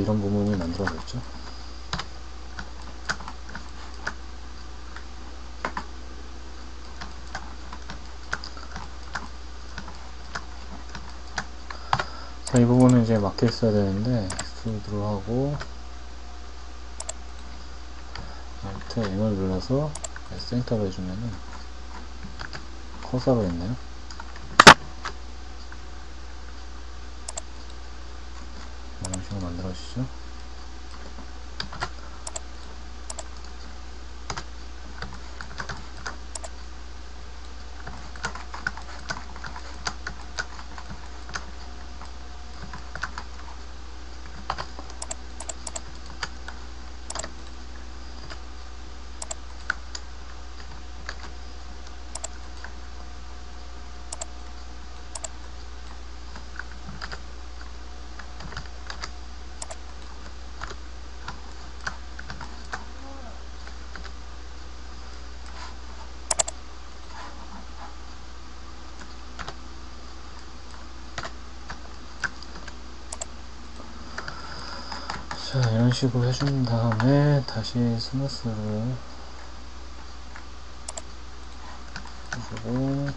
이런 부분이 만들어졌죠. 자, 이 부분은 이제 막혀 있어야 되는데, 스튜디오로 하고, Alt M을 눌러서 센터로 해주면은, 커서로 했네요. 이런 식으로 만들어 주시죠. 자, 이런 식으로 해준 다음에 다시 스무스를 해주고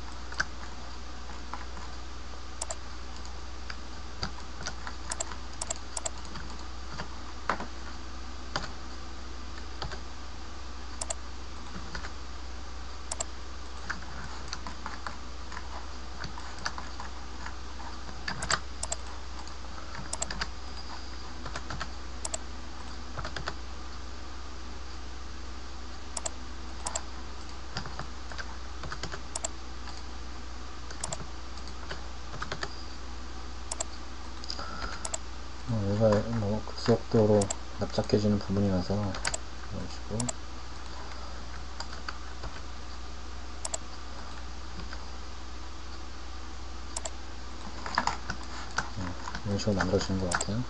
어, 얘가 뭐 급속도로 납작해지는 부분이라서 이런 식으로 어, 이런 식으로 만들어지는 것 같아요.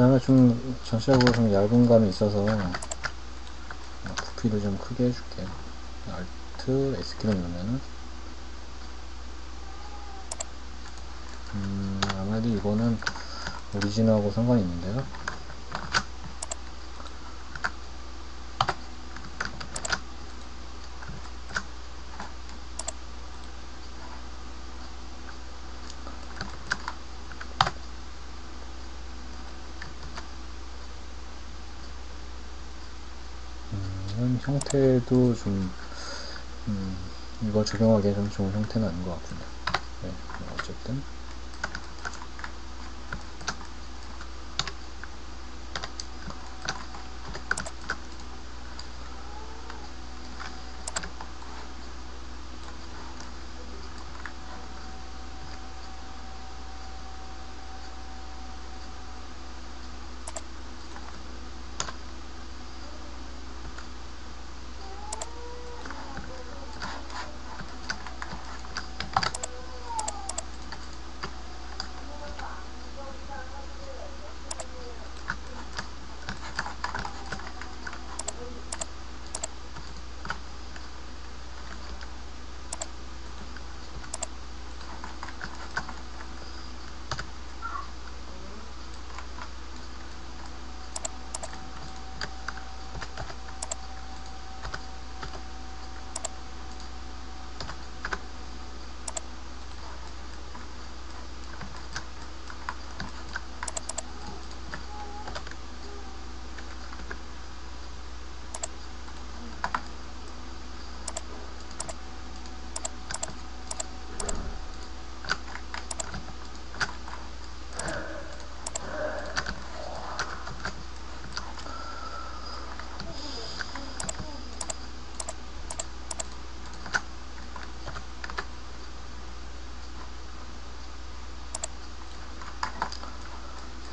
그 다음에 좀 전체적으로 좀 얇은 감이 있어서 어, 부피를 좀 크게 해줄게요. Alt S키를 누르면은 음, 아무래도 이거는 오리지널하고 상관이 있는데요. 이런 형태도 좀, 음, 이거 적용하기에 좀 좋은 형태는 아닌 것 같군요. 네, 뭐 어쨌든.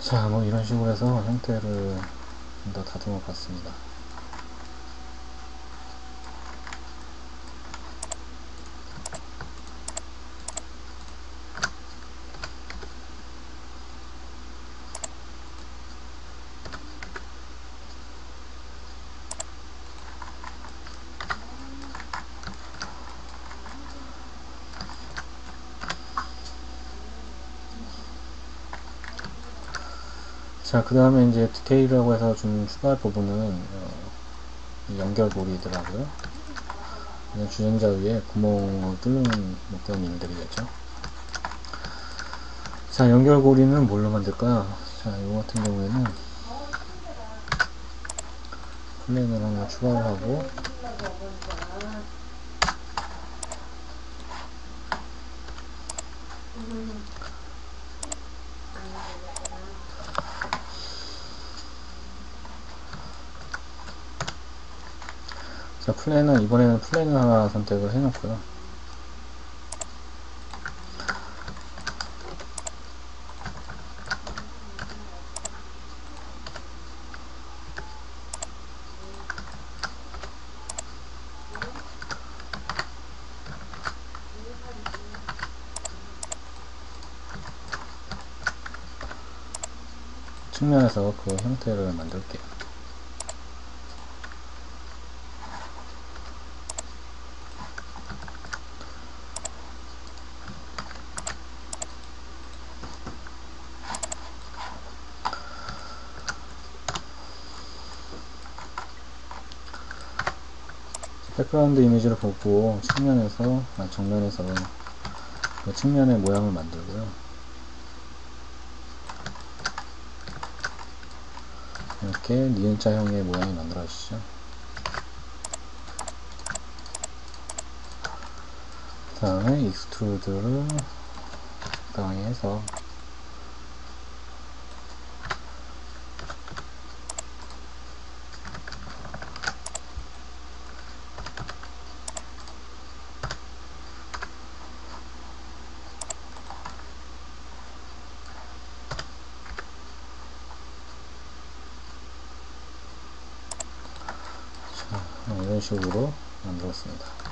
자, 뭐 이런 식으로 해서 형태를 좀 더 다듬어 봤습니다. 자, 그 다음에 이제 디테일이라고 해서 좀 추가할 부분은, 어, 이 연결고리더라고요. 주전자 위에 구멍을 뚫는 목적인 임들이겠죠. 자, 연결고리는 뭘로 만들까요? 자, 이거 같은 경우에는 플랜을 하나 추가를 하고, 자, 플랜은, 이번에는 플랜을 하나 선택을 해놓고요. 측면에서 그 형태를 만들게요. 백그라운드 이미지를 보고 측면에서, 아, 정면에서 그 측면의 모양을 만들고요. 이렇게 니은자형의 모양이 만들어지죠. 그 다음에 익스트루드를 적당히 해서 자, 이런 식으로 만들었습니다.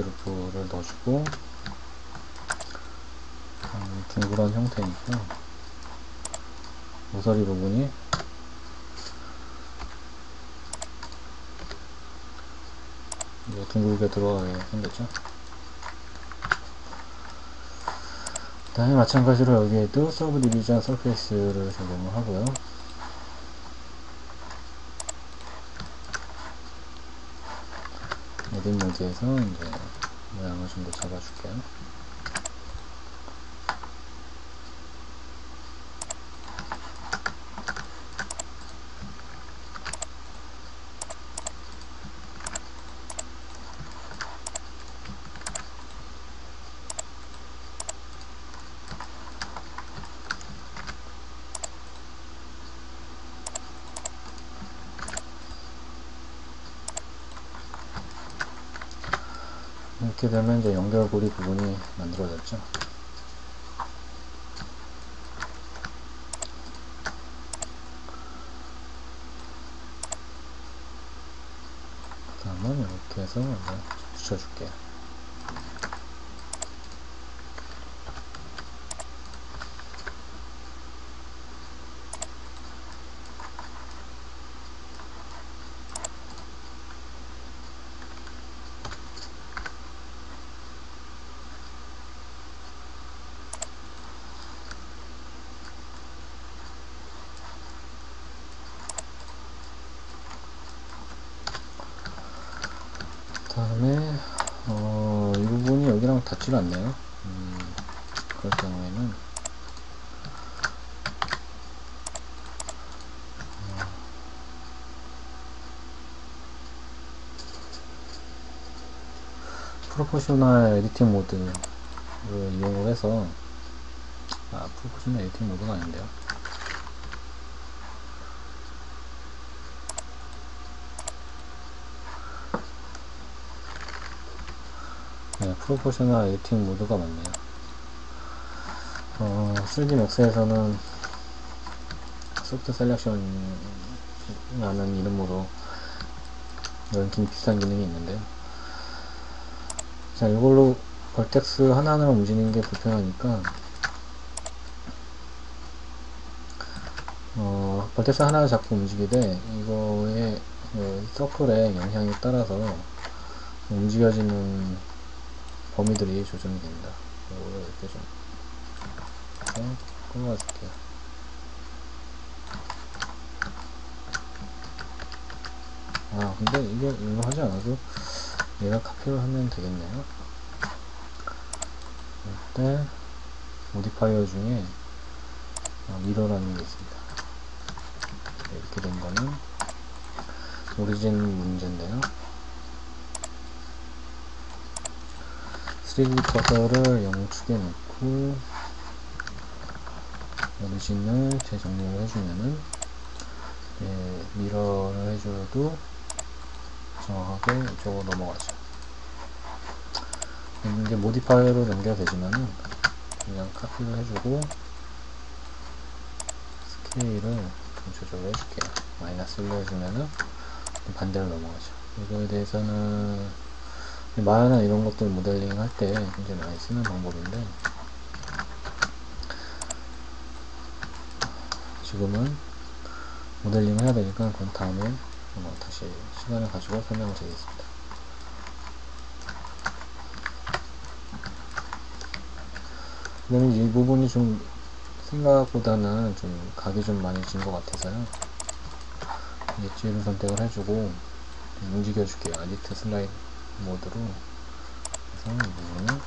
루프를 넣어주고 음, 둥그런 형태니까 모서리 부분이 둥글게 들어가게 생겼죠. 그 다음에 마찬가지로 여기에도 서브 디비전 서페이스를 적용을 하고요 에딘 모드에서 이제 모양을 좀 더 잡아줄게요. 이렇게 되면 이제 연결고리 부분이 만들어졌죠. 그 다음은 이렇게 해서 붙여줄게요. 다음에 어, 이 부분이 여기랑 닿지가 않네요. 음, 그럴 경우에는. 프로포셔널 에디팅 모드를 이용을 해서 아 프로포셔널 에디팅 모드가 아닌데요 네, 프로포셔널 에디팅 모드가 맞네요. 어, 3D 맥스에서는 소프트 셀렉션 라는 이름으로 이런 긴 비슷한 기능이 있는데요. 자, 이걸로 벌텍스 하나하나 움직이는 게 불편하니까, 어, 벌텍스 하나를 자꾸 움직이되, 이거의 그 서클의 영향에 따라서 움직여지는 범위들이 조정이 됩니다. 이거를 이렇게 좀, 이렇게 끊어줄게요. 아, 근데 이게, 이거 하지 않아도 얘가 카피를 하면 되겠네요. 이때 모디파이어 중에 어, 미러라는 게 있습니다. 네, 이렇게 된 거는 오리진 문제인데요. 3D 커서를 영축에 놓고 오리진을 재정리를 해주면은 예, 미러를 해줘도 정확하게 이쪽으로 넘어가죠. 이게 모디파이어로 연결되지만은 그냥 카피를 해주고 스케일을 좀 조절을 해줄게요. 마이너스 1로 해주면은 반대로 넘어가죠. 이거에 대해서는 마야나 이런 것들 모델링 할 때 굉장히 많이 쓰는 방법인데 지금은 모델링 해야 되니까 그건 다음에 어, 다시 시간을 가지고 설명을 드리겠습니다. 그다음에 이 부분이 좀 생각보다는 좀 각이 좀 많이 진 것 같아서요. 엣지를 선택을 해주고 움직여 줄게요. 아디트 슬라이드 모드로 그래서 이 부분을